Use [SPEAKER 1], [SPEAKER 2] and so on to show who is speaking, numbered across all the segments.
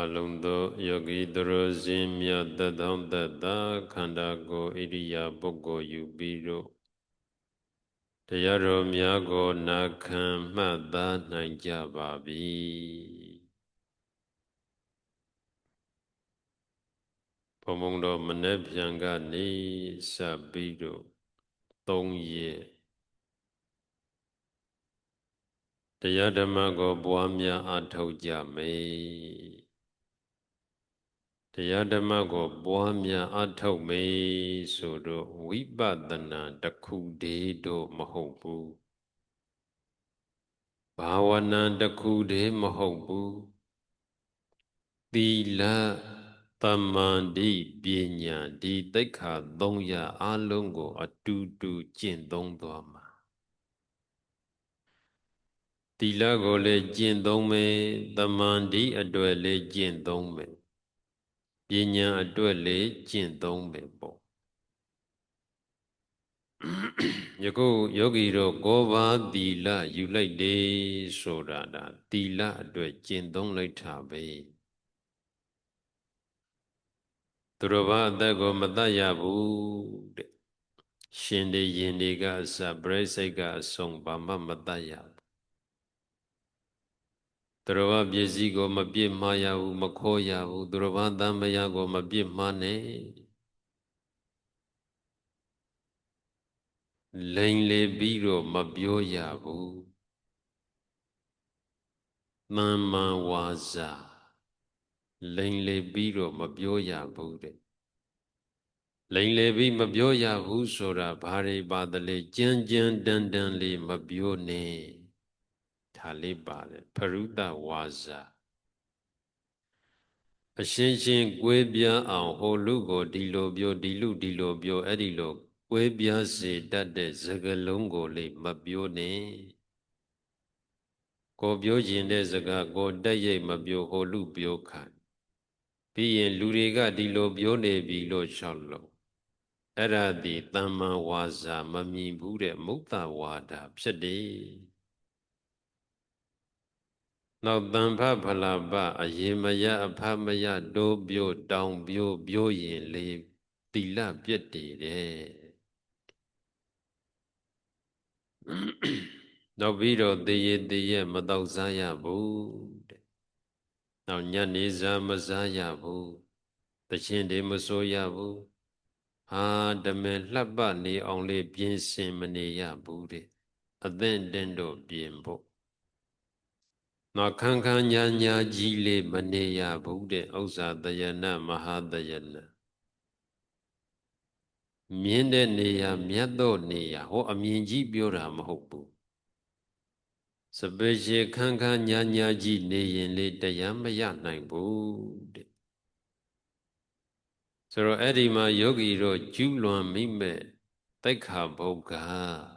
[SPEAKER 1] အလုံးသောယောဂီသူတော်စင်မြတ်တသောတတခန္ဓာကိုယ်ဣရိယာပုဂ္ဂိုလ်ယူပြီးတော့တရားတော်များကိုနာခံမှတ်သားနိုင်ကြပါပြီဘုံဘုံတော်မနေ့ပြန်ကနေစပြီးတော့၃ရက်တရားဓမ္မကိုပွားများအားထုတ်ကြမယ် တရားဓမ္မကိုပွားများအထောက်မေဆိုတော့ဝိပဿနာတစ်ခုတည်းတော့မဟုတ်ဘူးဘာဝနာတစ်ခုတည်းမဟုတ်ဘူးသီလတမန်တိပညာဒီတိတ်ခါ၃ရအလုံးကို အတူတူကျင့်သုံးသွားမှာသီလကိုလည်းကျင့်သုံးမယ်တမန်တိအတွက်လည်းကျင့်သုံးမယ် ပညာအတွက်လေးကျင့်သုံးမယ်ပေါ့ယခုယောဂီတို့ကိုးပါးသီလယူလိုက်တယ်ဆိုတာဒါသီလအတွက်ကျင့်သုံးလိုက်တာပဲသူတော်ဘာအသက်ကိုမတတ်ရဘူးတဲ့ရှင်တွေရင်တွေကအစပြိစိတ်ကအဆုံးဘာမှမတတ်ရဘူး သူတော်ဘာပစ္စည်းကိုမပြစ်မှားရဘူးမခေါ်ရဘူးသူတော်ဘာတန်မယာကိုမပြစ်မှားနဲ့လိန်လေပြီးတော့မပြောရဘူးတမ္မာဝါစာလိန်လေပြီးတော့မပြောရဘူးတဲ့လိန်လေပြီးမပြောရဘူးဆိုတာဘာတွေပါတလဲကြမ်းကြမ်းတန်တန်လေးမပြောနဲ့ ဒါလေးပါတယ်ဖရုဒဝါစာအရှင်းရှင်းကွဲပြားအောင်ဟိုလူကိုဒီလိုပြောဒီလူဒီလိုပြောအဲ့ဒီလိုကွဲပြားစေတတ်တဲ့စကားလုံးကိုလေမပြောနဲ့ကိုပြောခြင်းတဲ့စကားကိုတက်ရိပ်မပြောဟိုလူပြောခံပြီးရင်လူတွေကဒီလိုပြောနေပြီလို့ရှောက်လို့အဲ့ဒါဒီတမ္မာဝါစာမမြင်ဘူးတဲ့မုတ်တဝါဒဖြစ်တယ် နောက်တန်ဖဖလာပအယေမယအဖမယတိုးပြို့တောင်ပြို့ပြို့ရင်လေးတိလပြက်တည်တယ်နောက်ပြီးတော့တည်ရတည်ရမတော့စားရဘူးတဲ့နောက်ညနေစားမစားရဘူးတခြင်းတွေမစိုးရဘူးဟာဓမေလှပနေအောင်လေးပြင်ဆင်မနေရဘူးတဲ့အသင့်တင့်တို့ပြင်ဖို့ နော်ခန်းခန်းညာညာကြီးလေးမနေရဘူးတဲ့ဥစ္စာတယနာမဟာတယနာမြင်းတဲ့နေရာမြတ်သောနေရာဟောအမြင်ကြီးပြောတာမဟုတ်ဘူးစပယ်ရှယ်ခန်းခန်းညာညာကြီးနေရင်လေတရားမရနိုင်ဘူးတဲ့ဆိုတော့အဲ့ဒီမှာယောဂီတို့ကျူးလွန်မိမဲ့တိုက်ခါဘုရား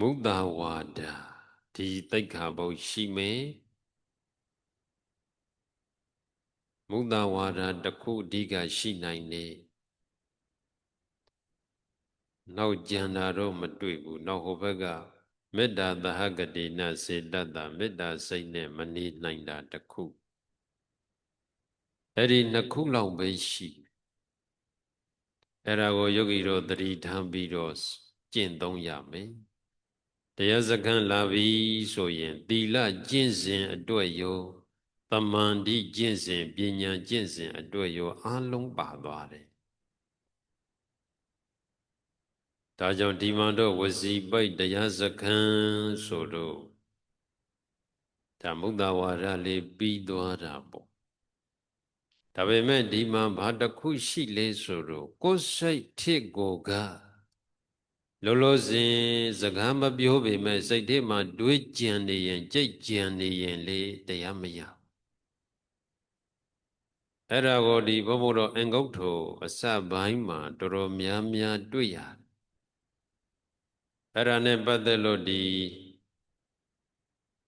[SPEAKER 1] မုဒ္ဒဝါဒဒီတိတ်ခါဘုတ်ရှိမယ်မုဒ္ဒဝါဒတစ်ခုအဓိကရှိနိုင်နေနောက်ကြံတာတော့မတွေ့ဘူးနောက်ဟိုဘက်ကမေတ္တာသဟဂတိနစေတတ္တမေတ္တာစိတ်နဲ့မနေနိုင်တာတစ်ခုအဲ့ဒီနှစ်ခုလောက်ပဲရှိအဲ့ဒါကိုယောဂီတို့သတိထားပြီးတော့ကျင့်သုံးရမယ် တရားစခန်းလာပြီဆိုရင် သီလကျင့်စဉ်အတွက်ရောတမန်တိကျင့်စဉ်ပညာကျင့်စဉ်အတွက်ရောအလုံးပါသွားတယ်ဒါကြောင့်ဒီမှာတော့ဝစီပိတ်တရားစခန်းဆိုတော့ဒါမုဒ္ဒဝါဒလေးပြီးသွားတာပေါ့ဒါပေမဲ့ဒီမှာဘာတစ်ခုရှိလဲဆိုတော့ကိုယ်စိတ်ထစ်ကိုက လောလောဆယ်စကားမပြောပေမဲ့စိတ်ထဲမှာတွေးကြံနေရင်ကြိတ်ကြံနေရင်လေတရားမရအဲ့ဒါကိုဒီဘုဘတော်အင်္ဂုတ်ထုအစပိုင်းမှာတော်တော်များများတွေ့ရတယ်အဲ့ဒါနဲ့ပတ်သက်လို့ဒီ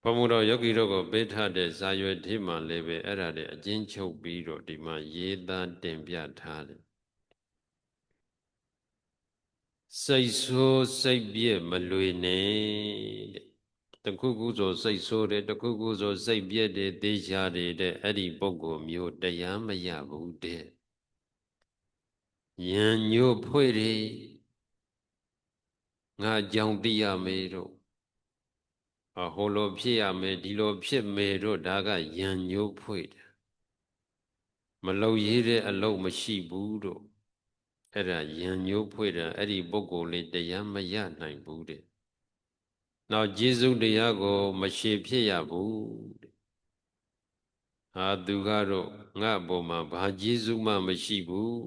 [SPEAKER 1] ဘုံမတော်ယောဂီတို့ကိုပေးထားတဲ့ဇာရွယ်ထေးမှလည်းပဲအဲ့ဒါတွေအချင်းချုပ်ပြီးတော့ဒီမှာရေးသားတင်ပြထားတယ် စိတ်ဆိုးစိတ်ပြည့်မလွေနဲ့တဲ့တတခုခုဆိုစိတ်ဆိုးတယ်တခုခုဆိုစိတ်ပြည့်တယ်တေးချတယ်တဲ့အဲ့ဒီပုဂ္ဂိုလ်မျိုးတရားမရဘူးတဲ့ယံညို့ဖွေ့တယ်ငါကြောင့်သိရမေတို့အဟိုလိုဖြစ်ရမယ်ဒီလိုဖြစ်မယ်တို့ဒါကယံညို့ဖွေ့တယ်မလုံရေးတဲ့အလုပ်မရှိဘူးတို့ အဲ့ဒါယံညို့ဖွေ့တယ်အဲ့ဒီပုဂ္ဂိုလ်လေးတရားမရနိုင်ဘူးတဲ့နောက်ဂျေဇုတရားကို မရှိဖြစ်ရဘူးတဲ့ဟာသူကတော့ငါ့ဘုံမှာဘာဂျေဇုမှမရှိဘူး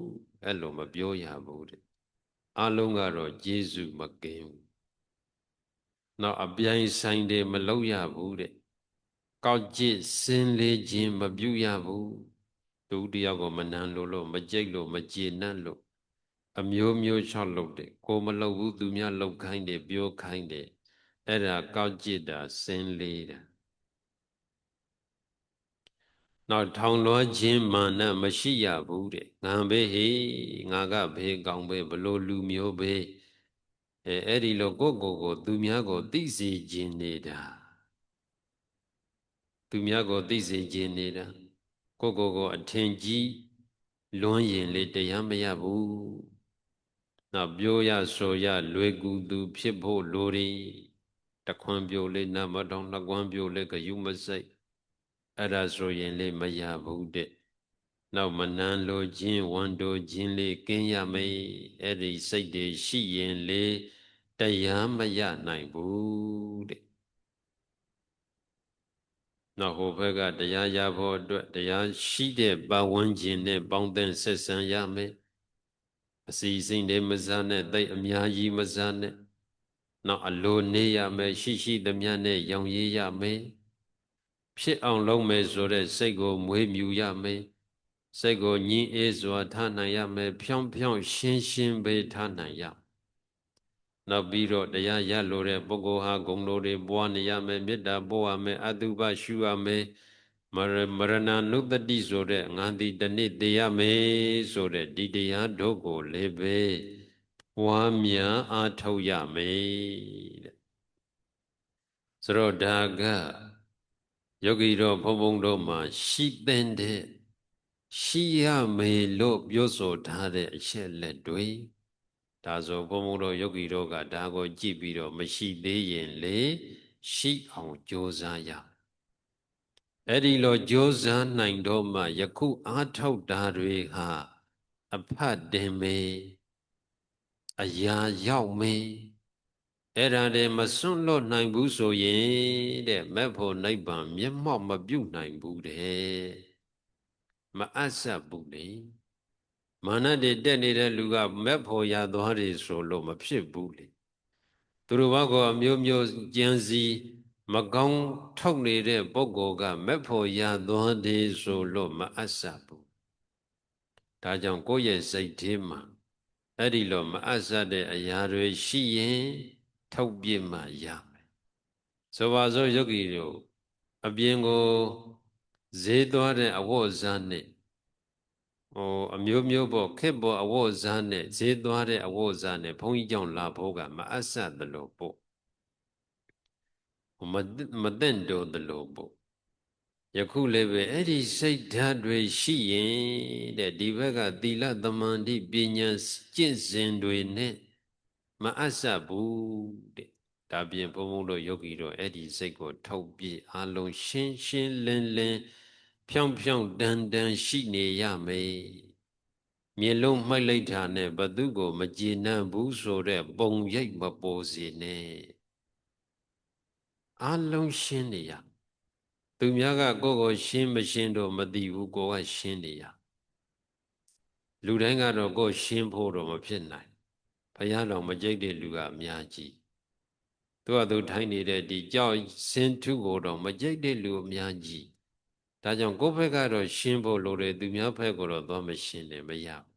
[SPEAKER 1] အဲ့လိုမပြောရဘူးတဲ့အလုံးကတော့ဂျေဇုမကင်းဘူးနောက်အပြိုင်ဆိုင်တယ်မလုပ်ရဘူးတဲ့ကောက်ကျစ်စင်လေးခြင်းမပြုရဘူးဒုတိယကိုမနမ်းလို့လို့မကြိတ်လို့မကျေနပ်လို့ အမျိုးမျိုးချောက်လုပ်တယ်ကိုမလုပ်ဘူးသူများလုပ်ခိုင်းတယ်ပြောခိုင်းတယ်အဲ့ဒါကောက်ကျစ်တာစင်လေးတာနောက်ထောင်လွှားခြင်းမာနမရှိရဘူးတဲ့ငါဘေးဟေငါကဘေးကောင်းဘေးဘလို့လူမျိုးဘေးအဲအဲ့ဒီလိုကိုကိုကို သူများကိုသိစေခြင်းနေတာသူများကိုသိစေခြင်းနေတာကိုကိုကိုအထင်ကြီးလွန်းရင်လေတရားမရဘူး နောက်ပြောရဆိုရလွယ်ကူသူ ဖြစ်ဖို့လိုတယ်တခွန်ပြိုလေးနမတော်နှကွမ်းပြိုလေးကယူမစိတ်အဲ့ဒါဆိုရင်လေမရဘူးတဲ့နောက်မနန်းလိုခြင်းဝန်တိုခြင်းလေးကင်းရမယ်အဲ့ဒီစိတ်တွေရှိရင်လေတရားမရနိုင်ဘူးတဲ့နောက်ဟိုဘက်ကတရားရဖို့အတွက်တရားရှိတဲ့ပတ်ဝန်းကျင်နဲ့ပေါင်းသင်းဆက်ဆံရမယ် အစီအစဉ်တွေမစားနဲ့တိတ်အများကြီးမစားနဲ့နောက်အလိုနေရမယ်ရှိရှိသမျှနဲ့ရောင်ရည်ရမယ်ဖြစ်အောင်လုပ်မယ်ဆိုတဲ့စိတ်ကိုမွေးမြူရမယ်စိတ်ကိုညှင်းအေးစွာထားနိုင်ရမယ်ဖြောင်းဖြောင်းရှင်းရှင်းပဲထားနိုင်ရနောက်ပြီးတော့တရားရလို့တဲ့ပုဂ္ဂိုလ်ဟာဂုဏ်တော်တွေပွားနေရမယ်မေတ္တာပို့ရမယ်အတုပရှုရမယ် မရမရဏနုတတိဆိုတဲ့ငါသည်တနေ့တည်ရမယ်ဆိုတဲ့ဒီတရားတို့ကိုလည်းပဲပွားများအားထုတ်ရမယ်တဲ့ဆိုတော့ဒါကယောဂီတော်ဘုံဘုံတို့မှာရှိတဲ့တဲ့ရှိရမယ်လို့ပြောဆိုထားတဲ့အချက်လက်တွေဒါဆိုဘုံဘုံတို့ယောဂီတို့ကဒါကိုကြည့်ပြီးတော့မရှိသေးရင်လေရှိအောင်ကြိုးစားရ အဲ့ဒီလိုကြိုးစားနိုင်တော့မှယခုအားထုတ်တာတွေဟာအဖတ်တင်မေအရာရောက်မေအဲ့ဒါတွေမစွန့်လွတ်နိုင်ဘူးဆိုရင်တဲ့မက်ဖို့နိဗ္ဗာန်မျက်မှောက်မပြုတ်နိုင်ဘူးတဲ့မအပ်ဆက်ဘူးလေမာနတွေတက်နေတဲ့လူကမက်ဖို့ရသွားတယ်ဆိုလို့မဖြစ်ဘူးလေသူတို့ဘောကအမျိုးမျိုးကြံစီ မကောင်းထုတ်နေတဲ့ပုဂ္ဂိုလ်ကမက်ဖို့ရသွားတယ်ဆိုလို့မအပ်ဆက်ဘူးဒါကြောင့်ကိုယ့်ရဲ့စိတ်ထဲမှာအဲ့ဒီလိုမအပ်ဆက်တဲ့အရာတွေရှိရင်ထုတ်ပြမှရမယ်ဆိုပါစို့ယောဂီတို့အပြင်ကိုဈေးသွားတဲ့အဝတ်အစားနဲ့ဟိုအမျိုးမျိုးပေါ့ခက်ပေါ်အဝတ်အစားနဲ့ဈေးသွားတဲ့အဝတ်အစားနဲ့ဘုန်းကြီးကြောင့်လာဖို့ကမအပ်ဆက်သလိုပေါ့ မမတင့်တော်သလိုပေါ့ယခုလည်းပဲအဲ့ဒီစိတ်ဓာတ်တွေရှိရင်တဲ့ဒီဘက်ကသီလသမန္တိပညာကျင့်စဉ်တွေနဲ့မအပ်ဆက်ဘူးတဲ့ဒါပြင်ဘုံဘုံတို့ယောဂီတို့အဲ့ဒီစိတ်ကိုထုတ်ပြအလုံးရှင်းရှင်းလင်းလင်းဖြောင်းဖြောင်းတန်တန်ရှိနေရမယ်မျက်လုံးမှိုက်လိုက်တာနဲ့ဘသူကို မကြည်နံဘူးဆိုတဲ့ပုံရိပ်မပေါ်စေနဲ့ အလုံးရှင်းနေရသူများကကိုယ့်ကိုရှင်းမရှင်းတော့မသိဘူးကိုကရှင်းနေရလူတိုင်းကတော့ကိုယ်ရှင်းဖို့တော့မဖြစ်နိုင်ဘုရားတော်မကြိတ်တဲ့လူကအများကြီးသူကသူထိုင်နေတဲ့ဒီကြောက်စင်ထုကိုတော့မကြိတ်တဲ့လူအများကြီးဒါကြောင့်ကိုယ့်ဘက်ကတော့ရှင်းဖို့လိုတယ်သူများဘက်ကတော့သွားမရှင်းတယ်မရဘူး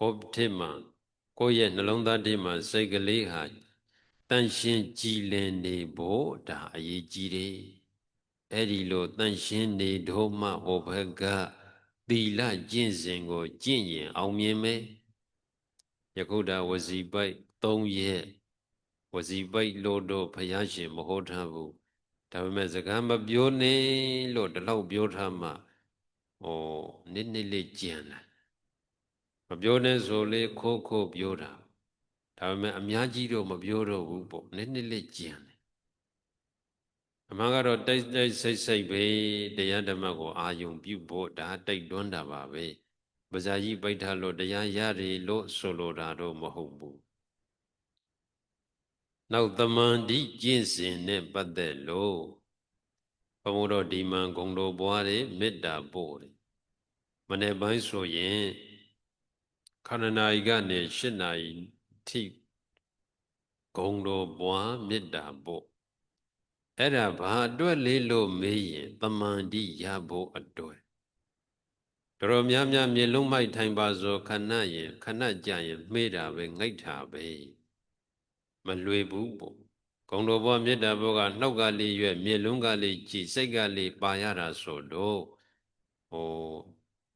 [SPEAKER 1] ကိုယ်ထစ်မှာကိုယ့်ရဲ့နှလုံးသားထစ်မှာစိတ်ကလေးဟာ တန်ရှင်းကြည်လင်နေဖို့ဒါအရေးကြီးတယ်အဲ့ဒီလိုတန်ရှင်းနေတော့မှဟိုဘက်ကသီလကျင့်စဉ်ကိုကျင့်ရင်အောင်မြင်မယ်ယခုဒါဝစီပိုက်3ရက်ဝစီပိတ်လို့တော့ဘုရားရှင်မဟောထားဘူးဒါပေမဲ့စကားမပြောနဲ့လို့ဒီလောက်ပြောထားမှဟောနစ်နစ်လေးကြံလာမပြောနဲ့ဆိုလေခိုးခိုးပြောတာ ဒါပေမဲ့အများကြီးတော့မပြောတော့ဘူးပေါ့နစ်နစ်လေးကြံတယ်အမှန်ကတော့တိုက်တိုက်ဆိတ်ဆိတ်ပဲတရားဓမ္မကိုအာယုံပြုဖို့ဒါတိုက်တွန်းတာပါပဲပဇာကြီးပိဋ္ဌလို့တရားရတယ်လို့ဆိုလိုတာတော့မဟုတ်ဘူးနောက်တမန်ဒီကျင့်စဉ်နဲ့ပတ်သက်လို့ဘုံတော်ဒီမန်ဂုံတော်ဘွားတွေမေတ္တာပို့တယ်မနေ့ပိုင်းဆိုရင်ခန္ဓာနာယီကနေ၈နာရီ ထိဂုံတော်ဘွားမေတ္တာပို့အဲ့ဒါဘာအတွက်လေးလို့မေးရင်တမန်ဒီရဖို့အတွက်တော်များများမြေလုံးမိုက်ထိုင်ပါဆိုခဏရင်ခဏကြရင်မေးတာပဲငိတ်တာပဲမလွေဘူးပေါ့ဂုံတော်ဘောမေတ္တာဘောကနှောက်ကလေးရွက်မြေလုံးကလေးကြည်စိတ်ကလေးပါရတာဆိုတော့ဟို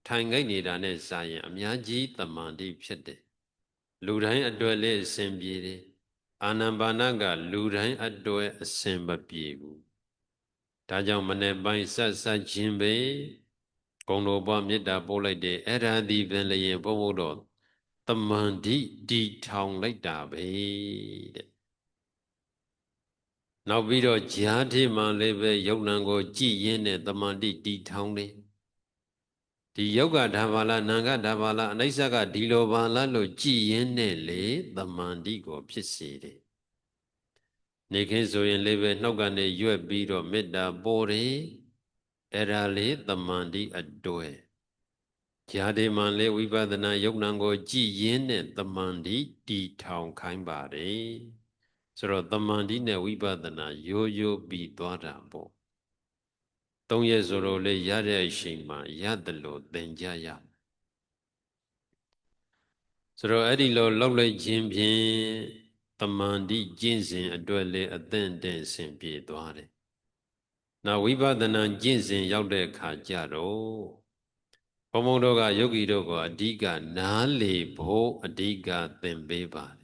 [SPEAKER 1] ထိုင်ငိတ်နေတာနဲ့စာရင် အများကြီးတမန်တိဖြစ်တယ် လူတိုင်းအတွက်လေးအစဉ်ပြေတယ်အာနံဘာနကလူတိုင်းအတွက်အစဉ်မပြေဘူးဒါကြောင့်မနေ့ပိုင်းဆက်ဆက်ခြင်းပဲဂုံတော်ဘောမေတ္တာပို့လိုက်တယ်အဲ့ဒါဒီပင်လျင်ဘုံဘုတော်တမန်တိတီထောင်လိုက်တာပဲတဲ့နောက်ပြီးတော့ဂျာတိမှလည်းပဲယုံနံကိုကြည်ရင်းနဲ့တမန်တိတီထောင်တယ် ဒီယောဂဓာဘာလနာဂဓာဘာလအနိစ္စကဒီလိုပါလားလို့ကြည်ရင်းနဲ့လေတမန်တိကိုဖြစ်စေတယ်နေခင်းဆိုရင်လည်းပဲနှောက်ကနေရွက်ပြီးတော့မေတ္တာပေါ်တယ်အဲ့ဒါလေတမန်တိအတွေ့ဂျာတိမှလေဝိပဿနာယုံနံကိုကြည်ရင်းနဲ့တမန်တိတီထောင်ခိုင်းပါတယ်ဆိုတော့တမန်တိနဲ့ဝိပဿနာရိုးရိုးပြီးသွားတာပေါ့ သုံးရက်ဆိုတော့လေရတဲ့အချိန်မှာရတယ်လို့သင်ကြရဆိုတော့အဲ့ဒီလိုလောက်လိုက်ခြင်းဖြင့်တမန်တိကျင့်စဉ်အတွက်လေအသင့်တဲ့ဆင်ပြေသွားတယ်။နောက်ဝိပဿနာကျင့်စဉ်ရောက်တဲ့အခါကျတော့ဘုံဘုံတို့ကယောဂီတို့ကအဓိကနားလေဖို့အဓိကသင်ပေးပါတယ်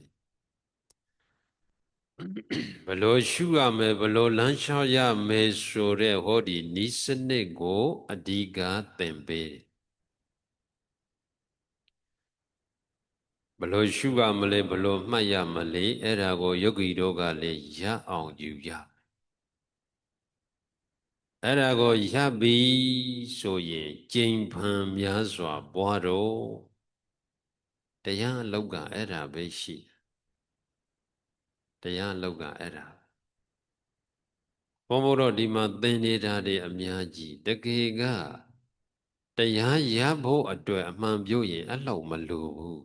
[SPEAKER 1] ဘလို့ရှုရမယ်ဘလို့လမ်းလျှောက်ရမယ်ဆိုတဲ့ဟောဒီနိစနစ်ကိုအဓိကသင်ပေးဘလို့ရှုရမလဲဘလို့မှတ်ရမလဲအဲ့ဒါကိုယောဂီတို့ကလည်းရအောင်ယူရအဲ့ဒါကိုရပြီဆိုရင်ကျိန်ဖန်များစွာပွားတော့တရားအလောက်ကအဲ့ဒါပဲရှိတယ် တရားလောက်ကအဲ့ဒါဘုံဘုတော့ဒီမှာသင်နေတာတွေအများကြီးတကယ်ကတရားရဖို့အတွက်အမှန်ပြောရင်အဲ့လောက်မလိုဘူး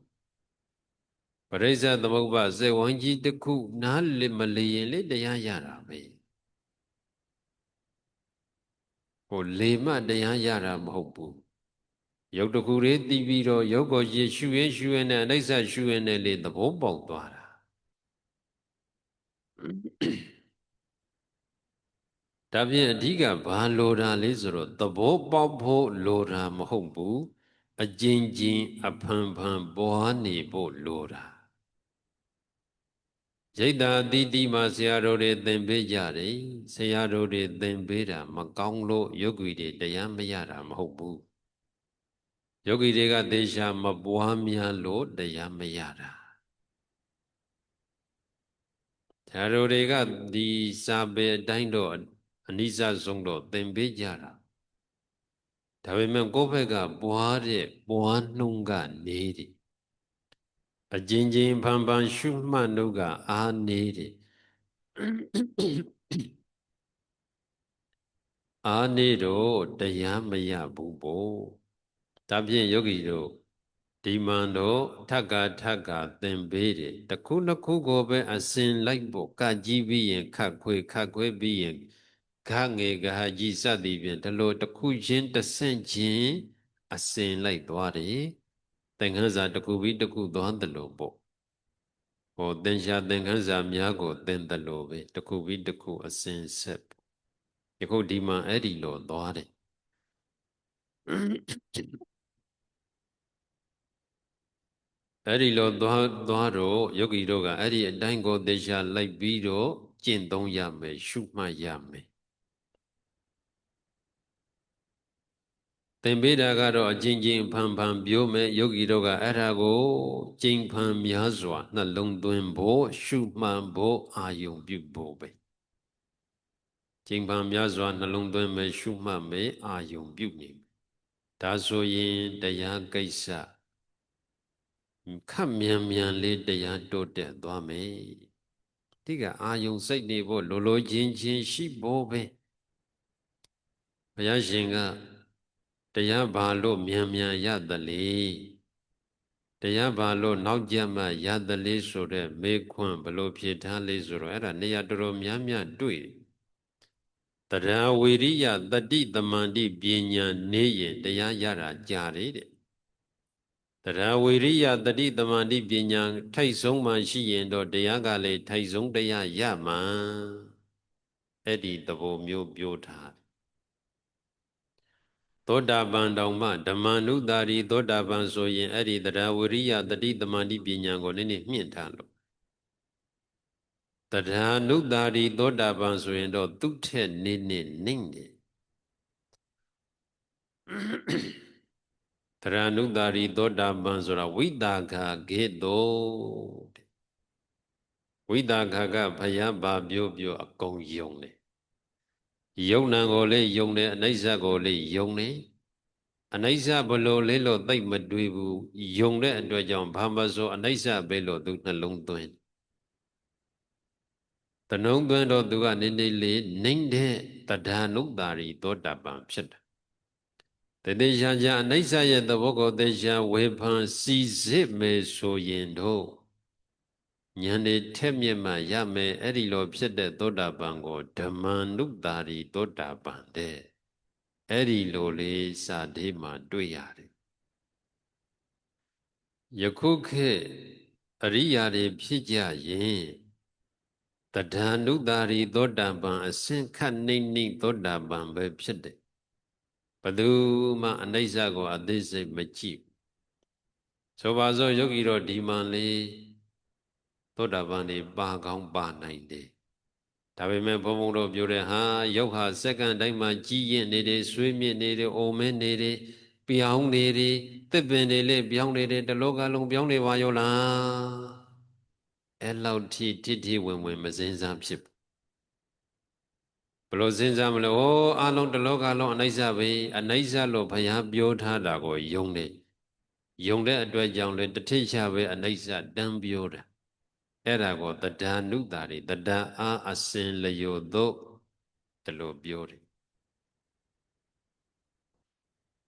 [SPEAKER 1] ပရိစ္ဆေသမုပ္ပါစေဝံကြီးတစ်ခုနားလမလျင်လေတရားရတာပဲဟိုလေမတရားရတာမဟုတ်ဘူးရုပ်တခုလေးတည်ပြီးတော့ရုပ်ကိုရရှုရင်ရှုရင်နဲ့အနိစ္စရှုရင်နဲ့လေသဘောပေါက်သွားတာ ဒါဖြင့်အဓိကဘာလိုတာလဲဆိုတော့သဘောပေါက်ဖို့လိုတာမဟုတ်ဘူးအကျဉ်းချင်းအဖန်ဖန်ပွားနေဖို့လိုတာရိတ်တာအတိတိမှာဆရာတော်တွေသင်ပေးကြတယ်ဆရာတော်တွေသင်ပေးတာမကောင်းလို့ယောဂီတွေတရားမရတာမဟုတ်ဘူးယောဂီတွေကသေချာမပွားများလို့တရားမရတာ ဒါတို့တွေကဒီစာပေအတိုင်းတော့အနိစ္စဆုံးတော့သင်ပေးကြတာဒါပေမဲ့ကိုယ့်ဘက်ကပွားတဲ့ပွားနှုံကနေတယ်အကျဉ်းချင်းဖန်ဖန်ရှုမှတ်နှုတ်ကအာနေတယ်အာနေတော့တရားမရဘူးပေါ့ဒါဖြင့်ယောဂီတို့ ဒီမန်တော့ထက်ကထက်ကသင်ပေးတယ်တခုနှစ်ခုကိုပဲအစဉ်လိုက်ဖို့ကကြည့်ပြီးရင်ခတ်ခွေခတ်ခွေပြီးရင်ခငေကဟာကြီးစသည်ဖြင့်ဒီလိုတစ်ခုချင်းတစ်ဆင့်ချင်းအစဉ်လိုက်သွားတယ်သင်္ခန်းစာတစ်ခုပြီးတစ်ခုသွားတယ်လို့ပေါ့ဟောသင်္ချာသင်္ခန်းစာများကိုသင်တယ်လို့ပဲတစ်ခုပြီးတစ်ခုအစဉ်ဆက်ယခုဒီမှာအဲ့ဒီလိုသွားတယ် အဲ့ဒီလိုသွားသွားတော့ယောဂီတို့ကအဲ့ဒီအတိုင်းကိုသေချာလိုက်ပြီးတော့ကျင့်သုံးရမယ်ရှုမှတ်ရမယ်သင်ပေးတာကတော့အချင်းချင်းဖန်ဖန်ပြောမယ်ယောဂီတို့ကအဲ့ဒါကိုကျင့်ဖန်များစွာနှလုံးသွင်းဖို့ရှုမှတ်ဖို့အာယုံပြုဖို့ပဲကျင့်ဖန်များစွာနှလုံးသွင်းမယ်ရှုမှတ်မယ်အာယုံပြုနေမယ်ဒါဆိုရင်တရားကိစ္စ ခပ်မြန်မြန်လေးတရားတိုးတက်သွားမယ်ဒီကအာယုံစိတ်နေဖို့လိုလိုချင်းချင်းရှိဖို့ပဲဘုရားရှင်ကတရားဘာလို့မြန်မြန်ရသလဲတရားဘာလို့နောက်ကျမှရသလဲဆိုတဲ့မေခွန်းဘလို့ဖြေထားလဲဆိုတော့အဲ့ဒါနေရာတော်တော်များများတွေ့တရားဝေရိယတတိတမန္တိပညာနေရင်တရားရတာကြားတယ်တဲ့ တရားဝေရိယတတိတမန္တိပညာထိုက်ဆုံးမှရှိရင်တော့တရားကလည်းထိုက်ဆုံးတရားရမှာအဲ့ဒီသဘောမျိုးပြောထားသောတာပန်တောင်မှဓမ္မနုတာရီသောတာပန်ဆိုရင်အဲ့ဒီတရားဝရိယတတိတမန္တိပညာကိုနည်းနည်းမြင့်ထားလို့တရားနုတာရီသောတာပန်ဆိုရင်တော့သူ့ထက်နည်းနည်းနှိမ့်တယ်တ ရားနုတာရီသောတာပန်ဆိုတာဝိတာခာဂေတောဝိတာခာကဘယဘာပြောပြောအကုန်ယုံတယ်ယုံနံကိုလေးယုံတယ်အနိစ္စကိုလေးယုံတယ်အနိစ္စဘလို့လေးလို့သိမ့်မတွေးဘူးယုံတဲ့အတွက်ကြောင့်ဘာမဆိုအနိစ္စပဲလို့သူနှလုံးသွင်းတနှုံသွင်းတော့သူကနည်းနည်းလေးနှိမ့်တဲ့တဏှာနုတာရီသောတာပန်ဖြစ်တာ တတိယချာအနိစ္စရဲ့သဘောကိုသေချာဝေဖန်စီစစ်မယ်ဆိုရင်တော့ဉာဏ်တွေထက်မြက်မှရမယ်အဲ့ဒီလိုဖြစ်တဲ့သောတာပန်ကိုဓမ္မနုတာရီသောတာပန်တဲ့အဲ့ဒီလိုလေးစာသေးမှတွေ့ရတယ်ယခုခေတ်အရိယာတွေဖြစ်ကြရင်တဒာနုတာရီသောတာပန်အစင်ခတ်နှိမ့်နှိမ့်သောတာပန်ပဲဖြစ်တယ် ဘသူမှအနိစ္စကိုအသိစိတ်မကြည့်ဆိုပါစို့ယောဂီတော်ဒီမှန်လေးသောတာပန်နေပါကောင်းပါနိုင်တယ်ဒါပေမဲ့ဘုံဘုံတို့ပြောတဲ့ဟာယုတ်ဟာစက္ကန့်တိုင်းမှာကြီးရင်နေတယ်ဆွေးမြင့်နေတယ်အိုမဲနေတယ်ပြောင်းနေတယ်တစ်ပင်တွေလေးပြောင်းနေတယ်တလောကလုံးပြောင်းနေပါရောလားအဲ့လောက်ထိတိတိဝင်ဝင်မစင်စားဖြစ်ဘ လို့စဉ်းစားမလို့ဩအလုံးတလောကလုံးအနိစ္စပဲအနိစ္စလို့ဘုရားပြောထားတာကိုယုံတယ်ယုံတဲ့အတွက်ကြောင့်လေတထိချပဲအနိစ္စတန်းပြောတာအဲ့ဒါကိုတဒာနုတာတွေတဒာအားအစင်လျောသို့တလို့ပြောတယ်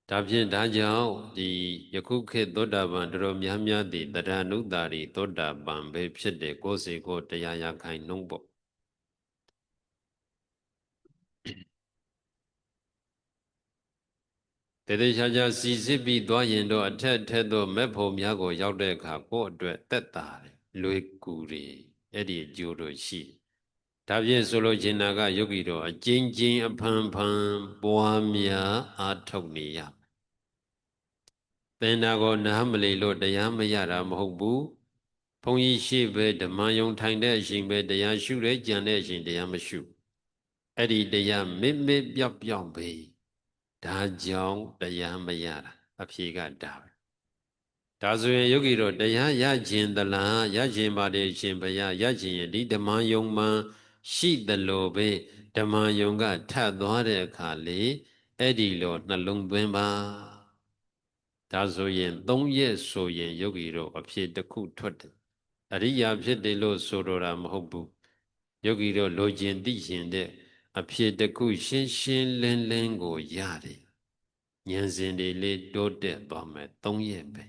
[SPEAKER 1] ဒါဖြင့်ဒါကြောင့်ဒီယခုခေတ်သောတာပန်တော်များများသည်တဒာနုတာတွေသောတာပန်ပဲဖြစ်တယ်ကိုယ်စီကိုတရားရခိုင်နှုံးပေါ့ တည်တည်ချာချာစီစစ်ပြီးသွားရင်တော့အထက်ထက်သောမက်ဖို့များကိုရောက်တဲ့အခါကိုယ့်အတွက်တက်တာတယ်လွယ်ကူတယ်အဲ့ဒီအကျိုးတို့ရှိဒါဖြင့်ဆိုလို့ရှင်နာကယောဂီတို့အကျဉ်းချင်းအဖန်ဖန်ပွားများအားထုတ်နေရသင်္နာကိုနားမလီလို့တရားမရတာမဟုတ်ဘူးဘုန်းကြီးရှိပဲဓမ္မယုံထိုင်တဲ့အချိန်ပဲတရားရှုရဲကြံတဲ့အချိန်တရားမရှုအဲ့ဒီတရားမစ်မစ်ပြောက်ပြောက်ပဲ ဒါကြောင့်တရားမရတာအဖြေကဒါပဲဒါဆိုရင်ယောဂီတို့တရားရခြင်းသလားရခြင်းပါတယ်ရှင်ဘုရားရခြင်းရင်ဒီဓမ္မယုံမှရှိသလိုပဲဓမ္မယုံကထပ်သွားတဲ့အခါလေအဲ့ဒီလိုနှလုံးသွင်းပါဒါဆိုရင်၃ရက်ဆိုရင်ယောဂီတို့အဖြစ်တစ်ခုထွက်တယ်အရိယာဖြစ်တယ်လို့ဆိုတော့တာမဟုတ်ဘူးယောဂီတို့လိုချင်သိရှင်တဲ့ အဖြစ်တစ်ခုရှင်းရှင်းလင်းလင်းကိုရတယ်ဉာဏ်စဉ်တွေလေးတိုးတက်သွားမယ်၃ရက်ပဲ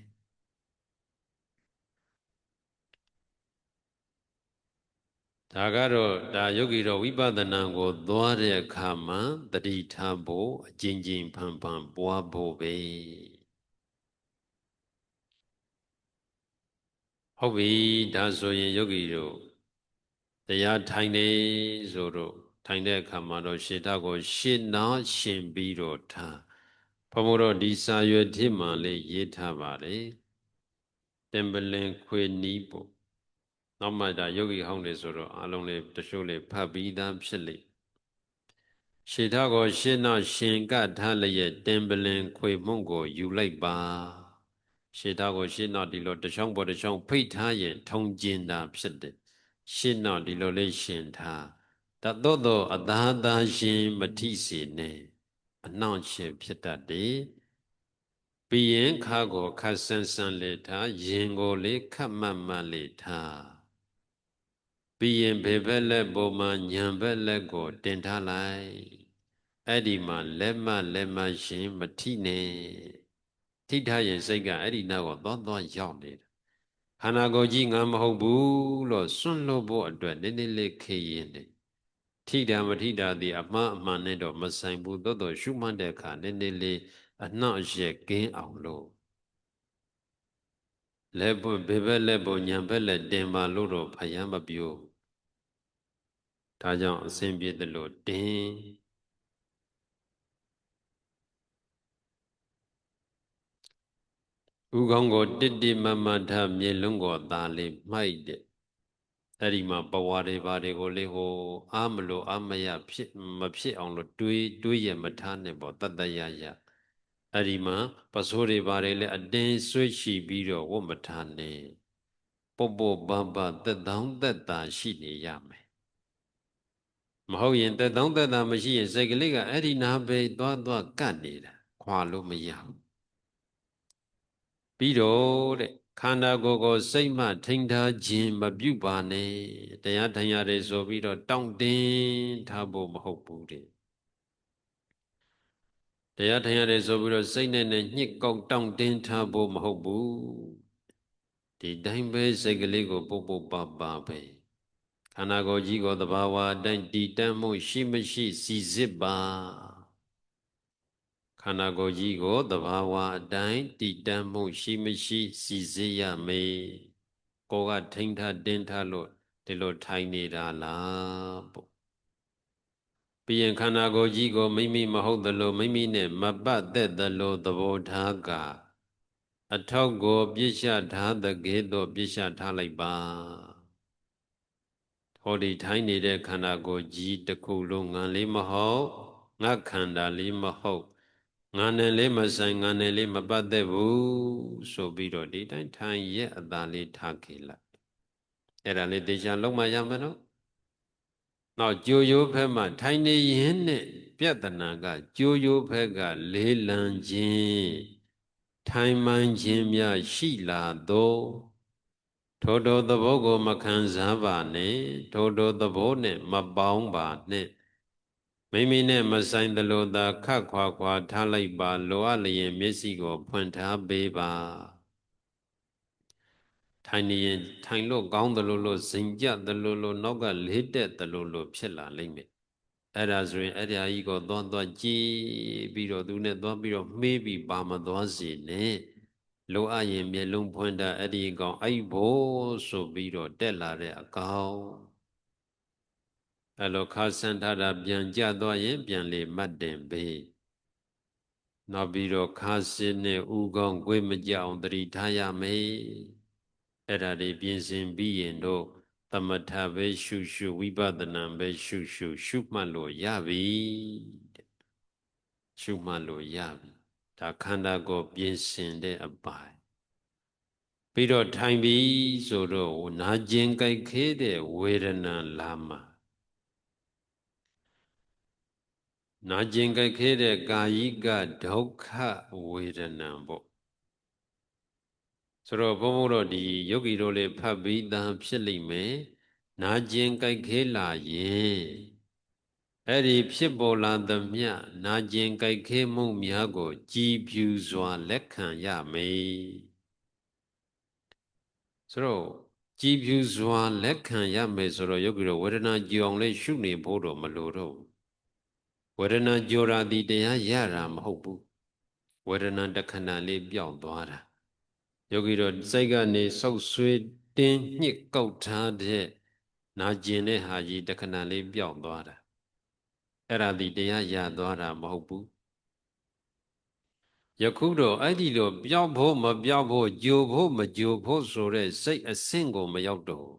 [SPEAKER 1] ဒါကတော့ဒါယောဂီတော်ဝိပဿနာကို သွားတဲ့အခါမှာတတိထားဖို့အကျဉ်းချင်းဖန်ဖန်ပွားဖို့ပဲဟုတ်ပြီဒါဆိုရင်ယောဂီတို့တရားထိုင်နေဆိုတော့ ထိုင်တဲ့အခါမှာတော့ရှေတာကို ရှင်းနာရှင်ပြီးတော့ထားဘုံဘုံတော့ဒီစာရွက်ထစ်မှလေးရေးထားပါလေတင်ပလင်ခွေနီးပေါ့နောက်မှဒါယောဂီဟောင်းတွေဆိုတော့အလုံးလေးတချို့လေးဖတ်ပြီးသားဖြစ်လိမ့်ရှေထကိုရှင်းတော့ရှင်ကထားလျက်တင်ပလင်ခွေမှုန့်ကိုယူလိုက်ပါရှေထကိုရှင်းတော့ဒီလိုတချောင်းပေါ်တချောင်းဖိတ်ထားရင် ထုံကျင်တာဖြစ်တယ်ရှင်းတော့ဒီလိုလေးရှင်ထား တသောသောအသာသာရှင်မထိစေနဲ့အနှောင့်ရှက်ဖြစ်တတ်တယ်ပြီးရင်ခါကိုခတ်ဆန်းဆန်းလေထားရင်ကိုလေးခတ်မတ်မတ်လေထားပြီးရင်ဘေဘက်လက်ပေါ်မှာညံဘက်လက်ကို တင်ထားလိုက်အဲ့ဒီမှာလက်မလက်မရှင်မထိနဲ့ထိထားရင်စိတ်ကအဲ့ဒီနောက်ကိုသွားသွားရောက်နေတာခန္ဓာကိုယ်ကြီးငါမဟုတ်ဘူးလို့စွန့်လို့ဖို့အတွက်နည်းနည်းလေးခေရင်နေ ထိတာမထိတာဒီအမှားအမှန်နဲ့တော့မဆိုင်ဘူးသို့တော်ရှုမှတ်တဲ့အခါနည်းနည်းလေးအနှောင့်အယှက်ကင်းအောင်လို့လက်ပွဘေဘက်လက်ပေါ်ညံဘက်လက်တင်ပါလို့တော့ဖယံမပြောဒါကြောင့်အစဉ်ပြေသလိုတင်ဥကောင်းကိုတစ်တိမမထမြေလုံးကိုသာလေးမှိုက်တဲ့ အဲ့ဒီမှာဘဝတွေဘာတွေကိုလေးဟိုအာမလို့အာမရဖြစ်မဖြစ်အောင်လို့တွေးတွေးရမထားနဲ့ပေါ့တတ္တရရအဲ့ဒီမှာပစိုးတွေဘာတွေလဲအတင်းဆွေးရှိပြီးတော့ဝတ်မထားနဲ့ပုပ်ပုပ်ပန်းပသက်တောင်းသက်တာရှိနေရမယ်မဟုတ်ရင်သက်တောင်းသက်တာမရှိရင်စိတ်ကလေးကအဲ့ဒီနာပဲသွားသွားကတ်နေတာခွာလို့မရဘူးပြီးတော့တဲ့ ခန္ဓာကိုယ်ကိုစိတ်မှထိန်းထားခြင်းမပြုပါနဲ့တရားထိုင်ရတယ်ဆိုပြီးတော့တောင့်တင်းထားဖို့မဟုတ်ဘူးတဲ့တရားထိုင်ရတယ်ဆိုပြီးတော့စိတ်နဲ့နဲ့ညှစ်ကောက်တောင့်တင်းထားဖို့မဟုတ်ဘူးဒီတိုင်းပဲစိတ်ကလေးကိုပုတ်ပုတ်ပါပါပဲခန္ဓာကိုယ်ကြီးကိုသဘာဝအတိုင်းတည်တတ်မှုရှိမရှိစီစစ်ပါ ခန္ဓာကိုယ်ကြီးကိုသဘာဝအတိုင်းတည်တတ်မှုရှိမရှိ စီစစ်ရမေကိုကထိန်းထားတင်းထားလို့ဒီလိုထိုင်နေတာလားပေါ့ပြီးရင်ခန္ဓာကိုယ်ကြီးကိုမိမိမဟုတ်သလိုမိမိနဲ့မပတ်သက်သလိုသဘောထားကအထောက်ကိုပြစ်ရှထားတဲ့ကဲ့သို့ပြစ်ရှထားလိုက်ပါဟောဒီထိုင်းနေတဲ့ခန္ဓာကိုယ်ကြီးတစ်ခုလုံးငံလေးမဟုတ်ငါခန္ဓာလေးမဟုတ် ငါနဲ့လေးမဆိုင်ငါနဲ့လေးမပတ်သက်ဘူးဆိုပြီးတော့ဒီတိုင်းထိုင်ရဲ့အသာလေးထားခေလိုက်အဲ့ဒါလေးတေချာလုံးမရမလို့နောက်ကြိုရိုးဖက်မှာထိုင်နေရင်နဲ့ပြဿနာကကြိုရိုးဖက်ကလေးလံခြင်းထိုင်မှန်ခြင်းများရှိလာသောထိုထိုသဘောကိုမခံစားပါနဲ့ထိုထိုသဘောနဲ့မပေါင်းပါနဲ့ မိမိနဲ့မဆိုင်သလိုသာခတ်ခွာခွာထားလိုက်ပါလိုအပ်လျင်မျက်စိကို ဖွင့်ထားပေးပါထိုင်နေရင်ထိုင်လို့ကောင်းသလိုလို့ဇင်ကြသလိုလို့နောက်ကလေးတက်သလိုလို့ဖြစ်လာလိမ့်မယ်အဲ့ဒါဆိုရင်အဲ့ဒီအကြီးကိုသွားသွားကြည်ပြီးတော့သူနဲ့သွားပြီးတော့မေးပြီးပါမသွားစေနဲ့လိုအပ်ရင်မျက်လုံးဖွင့်တာအဲ့ဒီကောင်အဲ့ဘို့ဆိုပြီးတော့တက်လာတဲ့အကောင် အဲ့လိုခါဆန်ထားတာပြန်ကြသွားရင် ပြန်လေမှတ်တင်ပေးနောက်ပြီးတော့ခါစင်းနဲ့ဥကောင်းကိုမကြအောင်တတိထားရမယ်အဲ့ဒါတွေပြင်ဆင်ပြီးရင်တော့သမထပဲရှုရှုဝိပဿနာပဲရှုရှု ရှုမှတ်လို့ရပြီရှုမှတ်လို့ရပြီဒါခန္ဓာကိုယ်ပြင်ဆင်တဲ့အပိုင်းပြီးတော့ထိုင်ပြီးဆိုတော့နာကျင်ကြိုက်ခဲတဲ့ဝေဒနာလာမှာ နာကျင်ကြိုက်ခဲတဲ့ကာယိကဒုက္ခဝေဒနာပေါ့ဆိုတော့ဘုန်းဘုန်းတို့ဒီယောဂီတို့လေးဖတ်ပြီးသားဖြစ်လိမ့်မယ်နာကျင်ကြိုက်ခဲလာရင်အဲ့ဒီဖြစ်ပေါ်လာသမျှနာကျင်ကြိုက်ခဲမှုများကို ကြည်ဖြူစွာလက်ခံရမယ်ဆိုတော့ကြည်ဖြူစွာလက်ခံရမယ်ဆိုတော့ယောဂီတို့ဝေဒနာကြည်အောင်လေးရှုနေဖို့တော့မလိုတော့ဘူး ဝေဒနာကြောရာဒီတရားရတာမဟုတ်ဘူးဝေဒနာတခဏလေးပြောင်းသွားတာယောဂီတို့စိတ်ကနေဆုပ်ဆွေးတင်းညှစ်ကောက်ထားတဲ့နာကျင်တဲ့ဟာကြီးတခဏလေးပြောင်းသွားတာအဲ့ဒါဒီတရားရသွားတာမဟုတ်ဘူးယခုတော့အဲ့ဒီလိုပျောက်ဖို့မပျောက်ဖို့ကြိုဖို့မကြိုဖို့ဆိုတဲ့စိတ်အဆင့်ကိုမရောက်တော့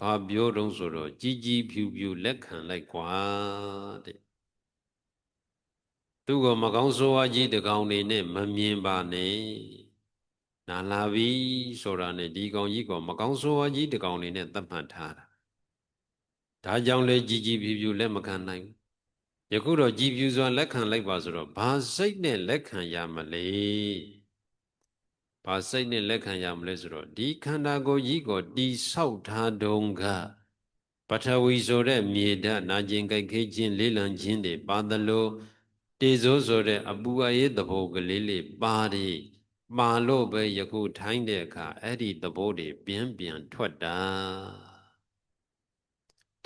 [SPEAKER 1] ဘာပြောတုံးဆိုတော့ကြီးကြီးဖြူဖြူလက်ခံလိုက်ကွာတဲ့ သူကမကောင်းဆိုးဝါးကြီးတကောင်နေနဲ့မမြင်ပါနဲ့နာလာပြီဆိုတာနဲ့ဒီကောင်ကြီးကမကောင်းဆိုးဝါးကြီးတကောင်နေနဲ့သတ်မှတ်ထားတာဒါကြောင့်လေကြီးကြီးဖြူဖြူလက်မခံနိုင်ဘူးယခုတော့ကြည်ဖြူစွာလက်ခံလိုက်ပါဆိုတော့ဘာစိတ်နဲ့လက်ခံရမလဲဘာစိတ်နဲ့လက်ခံရမလဲဆိုတော့ဒီခန္ဓာကိုယ်ကြီးကိုတိဆောက်ထားတုံးကပထဝီဆိုတဲ့မြေဓာတ်နာကျင်ကြိုက်ခဲခြင်းလေးလံခြင်းတွေပါသလို တေဇိုးဆိုတဲ့အပူအရေးသဘောကလေးလေးပါတယ်ပါလို့ပဲယခုထိုင်းတဲ့အခါအဲ့ဒီသဘောတွေပြင်းပြန်ထွက်တာ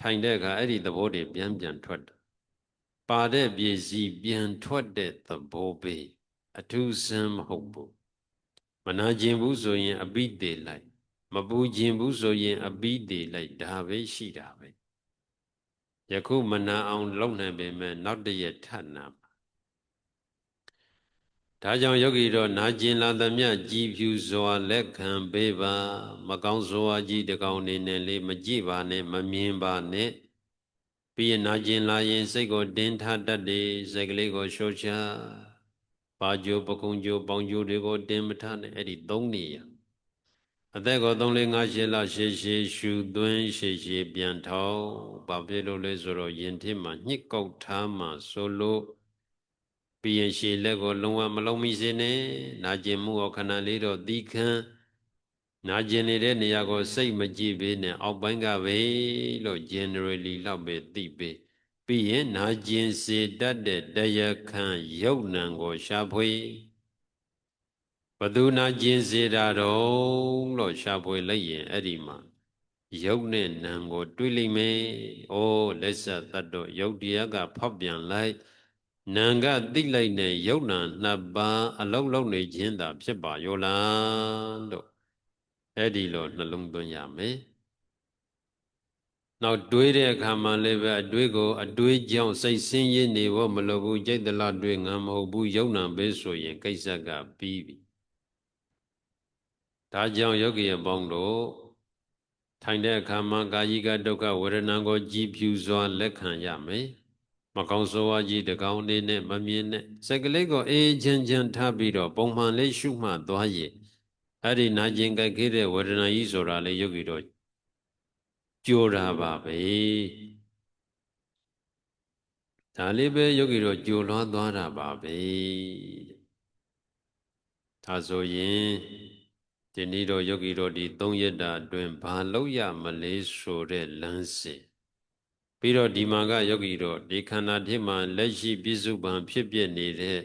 [SPEAKER 1] ထိုင်တဲ့အခါအဲ့ဒီသဘောတွေပြန်ပြန်ထွက်တာပါတဲ့ပစ္စည်းပြန်ထွက်တဲ့သဘောပဲအထူးစမ်းမဟုတ်ဘူးမနာကျင်ဘူးဆိုရင်အပိတေလိုက်မပူကျင်ဘူးဆိုရင်အပိတေလိုက်ဒါပဲရှိတာပဲယခုမနာအောင် လုပ်နိုင်ပေမဲ့နောက်တရက်ထပ်နာ ဒါကြောင့်ယောဂီတို့နာကျင်လာသမျှကြည်ဖြူစွာလက်ခံပေးပါ မကောင်းစွာကြီးတကောင်နေနဲ့လေမကြည့်ပါနဲ့မမြင်ပါနဲ့ပြီးရင်နာကျင်လာရင် စိတ်ကိုတင်းထားတတ်တယ်စိတ်ကလေးကိုရှော့ချပါကြိုပကုံကြိုပေါင်ကြိုတွေကိုတင်းမထားနဲ့အဲ့ဒီသုံးနေရအသက်ကို3 4 5 6လရှည်ရှည်ရှူသွင်းရှည်ရှည်ပြန်ထောက်ဘာဖြစ်လို့လဲဆိုတော့ယင်ထစ်မှာညှစ်ကောက်ထားမှဆိုလို့ ပြီးရင်ရှည်လက်ကိုလုံးဝမလုံးမိစေနဲ့နာကျင်မှုောခဏလေးတော့သီးခံနာကျင်နေတဲ့နေရာကိုစိတ်မကြည့်ပေးနဲ့အောက်ပိုင်းကပဲလို့ generally လောက်ပဲသိပေးပြီးရင်နာကျင်စေတတ်တဲ့တရားခံယုတ်နံကိုရှာဖွေဘသူနာကျင်စေတာတော့လို့ရှာဖွေလိုက်ရင်အဲ့ဒီမှာယုတ်နဲ့နံကိုတွေးလိမ့်မယ်။အိုးလက်ဆက်တတ်တော့ယုတ်တရားကဖောက်ပြန်လိုက် နံကသိလိုက်တဲ့ယုတ်နံနှစ်ပါးအလုံးလုံးနေခြင်းသာဖြစ်ပါရောလားလို့အဲ့ဒီလိုနှလုံးသွင်းရမယ်နောက်တွေးတဲ့အခါမှာလည်းပဲအတွေးကိုအတွေးကြောင့်စိတ်ဆင်းရဲနေဖို့မလိုဘူးကြိတ်တလားတွေးငံမဟုတ်ဘူးယုံနာပဲဆိုရင်ကိစ္စကပြီးပြီဒါကြောင့်ယောဂီအပေါင်းတို့ထိုင်တဲ့အခါမှာကာယကဒုက္ခဝေဒနာကိုကြည်ဖြူစွာလက်ခံရမယ် မကောင်းဆိုးဝါးကြီးတကောင်နေနဲ့မမြင်နဲ့စက်ကလေးကိုအေးချမ်းချမ်းထားပြီးတော့ပုံမှန်လေးရှုမှတ်သွားရင်အဲ့ဒီနာကျင်ကြိုက်ခဲ့တဲ့ဝေဒနာကြီးဆိုတာလေယောဂီတို့ကြိုးတာပါပဲဒါလေးပဲယောဂီတို့ကြိုလွှားသွားတာပါပဲဒါဆိုရင်ဒီနေ့တော့ယောဂီတို့ဒီ၃ရက်တာအတွင်းဘာလို့ရမလဲဆိုတဲ့လမ်းစဉ် ပြီးတော့ဒီမှာကယောဂီတို့ဒီခန္ဓာဖြစ်မှာလက်ရှိပြစ္စုပန်ဖြစ်ပြနေတဲ့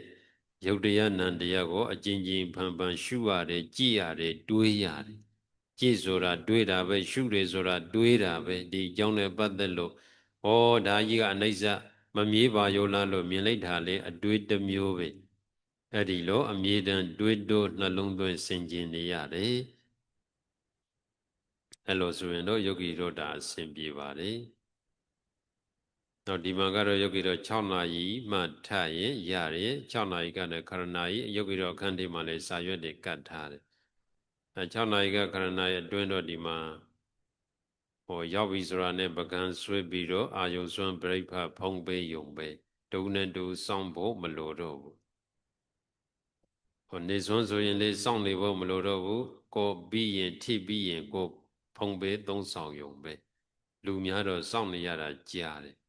[SPEAKER 1] ယုတ်တရားနံတရားကိုအကျဉ်းချင်းဖန်ဖန်ရှုရတယ်ကြည်ရတယ်တွေးရတယ်ကြည်ဆိုတာတွေးတာပဲရှုတယ်ဆိုတာတွေးတာပဲဒီအကြောင်းနဲ့ပတ်သက်လို့ဩဒါကြီးကအနိစ္စမမြေးပါရောလားလို့မြင်လိုက်တာလေအတွေးတစ်မျိုးပဲအဲ့ဒီလိုအမြဲတမ်းတွေးတိုးနှလုံးသွင်းဆင်ခြင်နေရတယ်အဲ့လိုဆိုရင်တော့ယောဂီတို့ဒါအဆင်ပြေပါတယ် တော့ဒီမှာကတော့ယောဂီတော့6နာရီမှထရင်ရတယ်6နာရီကနေခရဏာရီယောဂီတော့အခန်းထဲမှာလည်းစာရွက်တွေကတ်ထားတယ်အဲ6နာရီကခရဏာရီအတွင်းတော့ဒီမှာဟိုရောက်ပြီဆိုတာနဲ့ပကံဆွဲပြီးတော့အာယုံစွမ်းပြိဖဖုံးပေးယုံပဲဒုနဲ့ဒုစောင့်ဖို့မလိုတော့ဘူးဟိုနေစွန်းဆိုရင်လေစောင့်နေဖို့မလိုတော့ဘူးကိုပြီးရင်ထိပြီးရင်ကိုဖုံးပေးသုံးဆောင်ယုံပဲလူများတော့စောင့်နေရတာကြားတယ်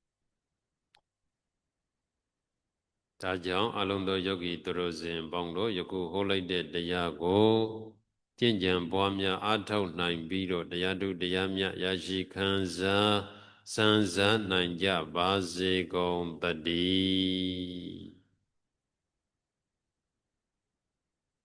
[SPEAKER 1] ဒါကြောင့်အလုံးသောယောဂီသူတို့စဉ်ပေါင်းတို့ယခုဟောလိုက်တဲ့တရားကိုကျင့်ကြံပွားများအားထုတ်နိုင်ပြီးတော့တရားထုတရားမြတ်ရရှိခံစားစံစားနိုင်ကြပါစေကုန်တည်း